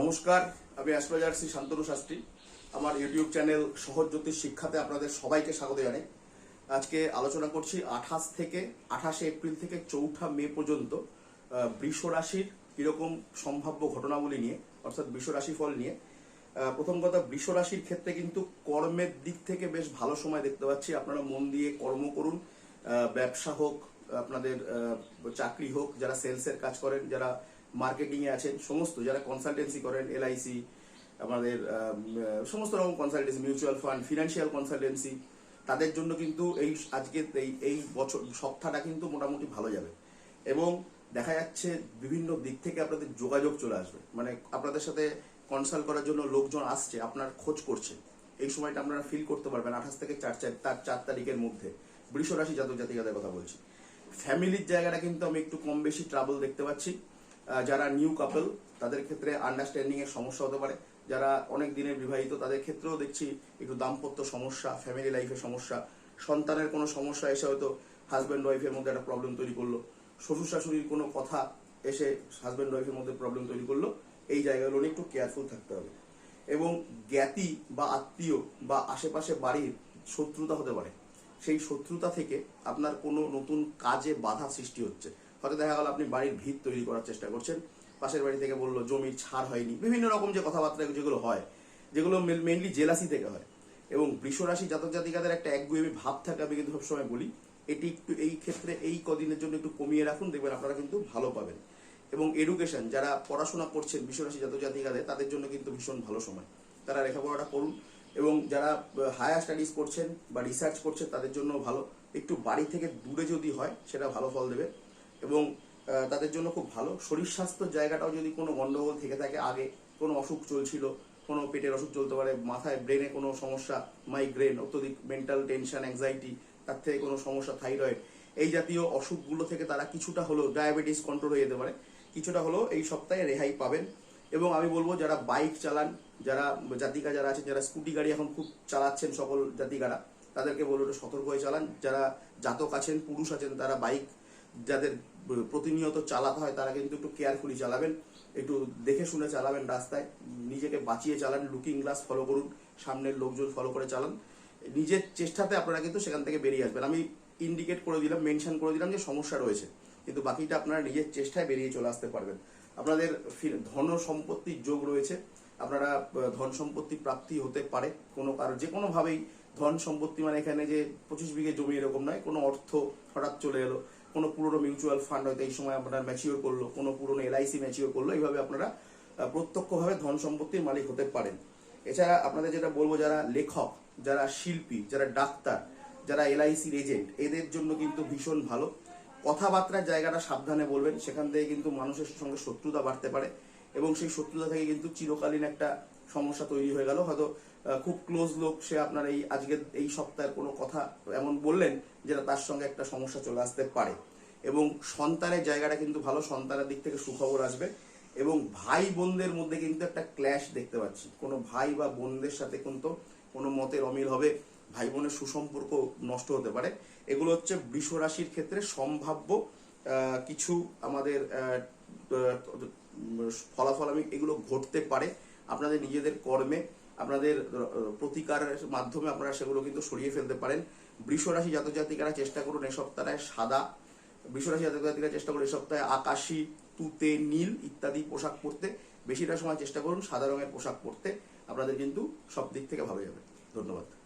নমস্কার, আমি অ্যাস্ট্রোলজার শ্রী শান্তনু শাস্ত্রী। আমার ইউটিউব চ্যানেল সহজ জ্যোতিষ শিক্ষাতে আপনাদের সবাইকে স্বাগত জানাই। আজকে আলোচনা করছি আঠাশ থেকে আঠাশে এপ্রিল থেকে চৌঠা মে পর্যন্ত বৃষ রাশির কীরকম সম্ভাব্য ঘটনাবলী নিয়ে, অর্থাৎ বৃষ রাশি ফল নিয়ে প্রথম কথা, বৃষ রাশির ক্ষেত্রে কিন্তু কর্মের দিক থেকে বেশ ভালো সময় দেখতে পাচ্ছি। আপনারা মন দিয়ে কর্ম করুন ব্যবসা হোক, আপনাদের চাকরি হোক, যারা সেলসের কাজ করেন, যারা মার্কেটিং এ আছেন, সমস্ত যারা কনসালটেন্সি করেন এলআইসি আমাদের সমস্ত রকম consultancy mutual fund financial consultancy তাদের জন্য কিন্তু এই আজকে এই এই বছর, সপ্তাহটা কিন্তু মোটামুটি ভালো যাবে। এবং দেখা যাচ্ছে বিভিন্ন দিক থেকে আপনাদের যোগাযোগ চলে আসবে। মানে আপনাদের সাথে কনসাল্ট করার জন্য লোকজন আসছে, আপনার খোঁজ করছে। এই সময়টা আপনারা ফিল করতে পারবেন আঠাশ থেকে চার চার তার চার তারিখের মধ্যে। বৃষ রাশি জাতক জাতিকাদের কথা বলছি। ফ্যামিলির জায়গাটা কিন্তু আমি একটু কম বেশি ট্রাবল দেখতে পাচ্ছি। যারা নিউ কাপল তাদের ক্ষেত্রে আন্ডারস্ট্যান্ডিং এর সমস্যা হতে পারে। যারা অনেক দিনের বিবাহিত, তাদের ক্ষেত্রেও দেখছি একটু দাম্পত্য সমস্যা ফ্যামিলি লাইফের সমস্যা, সন্তানের কোনো সমস্যা এসে হয়তো হাজব্যান্ড ওয়াইফের মধ্যে একটা প্রবলেম তৈরি করল। শ্বশুর শাশুড়ির কোনো কথা এসে হাজব্যান্ড ওয়াইফের মধ্যে প্রবলেম তৈরি করল। এই জায়গাগুলো নিয়ে একটু কেয়ারফুল থাকতে হবে। এবং জ্ঞাতি বা আত্মীয় বা আশেপাশে বাড়ির শত্রুতা হতে পারে। সেই শত্রুতা থেকে আপনার কোনো নতুন কাজে বাধা সৃষ্টি হচ্ছে। হয়তো দেখা গেল আপনি বাড়ির ভিত তৈরি করার চেষ্টা করছেন, পাশের বাড়ি থেকে বলল, জমির ছাড় হয়নি। বিভিন্ন রকম যে কথাবার্তা যেগুলো হয়, যেগুলো মেনলি জেলাসি থেকে হয়। এবং বৃষরাশি জাতক জাতিকাদের একটা একগুয়েমি ভাব থাকে আমি কিন্তু সবসময় বলি, এটি একটু এই ক্ষেত্রে এই কদিনের জন্য একটু কমিয়ে রাখুন, দেখবেন আপনারা কিন্তু ভালো পাবেন। এবং এডুকেশন যারা পড়াশোনা করছেন বিশ্বরাশি জাতক জাতিকাদের, তাদের জন্য কিন্তু ভীষণ ভালো সময়। তারা লেখাপড়াটা করুন এবং যারা হায়ার স্টাডিজ করছেন বা রিসার্চ করছেন, তাদের জন্য ভালো। একটু বাড়ি থেকে দূরে যদি হয়, সেটা ভালো ফল দেবে। এবং তাদের জন্য খুব ভালো। শরীর স্বাস্থ্য জায়গাটাও যদি কোনো গন্ডগোল থেকে থাকে, আগে কোনো অসুখ চলছিল, কোনো পেটের অসুখ চলতে পারে, মাথায় ব্রেনে কোনো সমস্যা মাইগ্রেন অত্যধিক মেন্টাল টেনশন অ্যাংজাইটি তার থেকে কোনো সমস্যা থাইরয়েড এই জাতীয় অসুখগুলো থেকে তারা কিছুটা হলেও ডায়াবেটিস কন্ট্রোল হয়ে যেতে পারে। কিছুটা হলেও এই সপ্তাহে রেহাই পাবেন। এবং আমি বলব, যারা বাইক চালান, যারা জাতিকা যারা আছেন, যারা স্কুটি গাড়ি এখন খুব চালাচ্ছেন সকল জাতিকারা, তাদেরকে বলব সতর্ক হয়ে চালান। যারা জাতক আছেন, পুরুষ আছেন, তারা বাইক যাদের প্রতিনিয়ত চালাতে হয়, তারা কিন্তু একটু কেয়ারফুলি চালাবেন, একটু দেখে শুনে চালাবেন রাস্তায়, নিজেকে বাঁচিয়ে চালান লুকিং গ্লাস ফলো করুন, সামনের লোকজন ফলো করে চালান। নিজের চেষ্টাতে আপনারা কিন্তু সেখান থেকে বেরিয়ে আসবেন। আমি ইন্ডিকেট করে দিলাম মেনশন করে দিলাম যে সমস্যা রয়েছে, কিন্তু বাকিটা আপনারা নিজের চেষ্টায় বেরিয়ে চলে আসতে পারবেন। আপনাদের ধন সম্পত্তির যোগ রয়েছে, আপনারা ধন সম্পত্তি প্রাপ্তি হতে পারে, কোনো কারও যে কোনোভাবেই ধন সম্পত্তি মানে এখানে যে পঁচিশ বিঘে জমি এরকম নয়, কোনো অর্থ হঠাৎ চলে এলো। কোনো পুরনো মিউচুয়াল ফান্ড হয়তো এই সময় আপনার ম্যাচিওর করল, কোনো পুরনো এলআইসি ম্যাচিওর করল, এইভাবে আপনারা প্রত্যক্ষভাবে ধন সম্পত্তির মালিক হতে পারেন। এছাড়া আপনাদের যেটা বলব, যারা লেখক, যারা শিল্পী, যারা ডাক্তার, যারা এলআইসির এজেন্ট এদের জন্য কিন্তু ভীষণ ভালো। কথাবার্তার জায়গাটা সাবধানে বলবেন, সেখান থেকে কিন্তু মানুষের সঙ্গে শত্রুতা বাড়তে পারে এবং সেই শত্রুতা থেকে কিন্তু চিরকালীন একটা সমস্যা তৈরি হয়ে গেল। হয়তো খুব ক্লোজ লোক, সে আপনার এই আজকের এই সপ্তাহের কোনো কথা এমন বললেন যেটা তার সঙ্গে একটা সমস্যা চলে আসতে পারে। এবং সন্তানের জায়গাটা কিন্তু ভালো, সন্তানের দিক থেকে সুখবর আসবে। এবং ভাই বোনদের মধ্যে কিন্তু একটা ক্ল্যাশ দেখতে পাচ্ছি। কোনো ভাই বা বোনদের সাথে কিন্তু কোনো মতের অমিল হবে ভাই বোনের সুসম্পর্ক নষ্ট হতে পারে। এগুলো হচ্ছে বৃষ রাশির ক্ষেত্রে সম্ভাব্য কিছু আমাদের ফলাফল আমি এগুলো ঘটতে পারে। আপনাদের নিজেদের কর্মে আপনাদের প্রতিকারের মাধ্যমে আপনারা সেগুলো কিন্তু সরিয়ে ফেলতে পারেন। বৃষরাশি জাতজাতিকারা জাতক জাতিকারা চেষ্টা করুন এ সপ্তাহে সাদা। বৃষরাশি জাতক জাতিকারা চেষ্টা করুন এ সপ্তাহে আকাশি, তুতে, নীল ইত্যাদি পোশাক পরতে। বেশিরভাগ সময় চেষ্টা করুন সাদা রঙের পোশাক পরতে। আপনাদের কিন্তু সব দিক থেকে ভালো যাবে। ধন্যবাদ।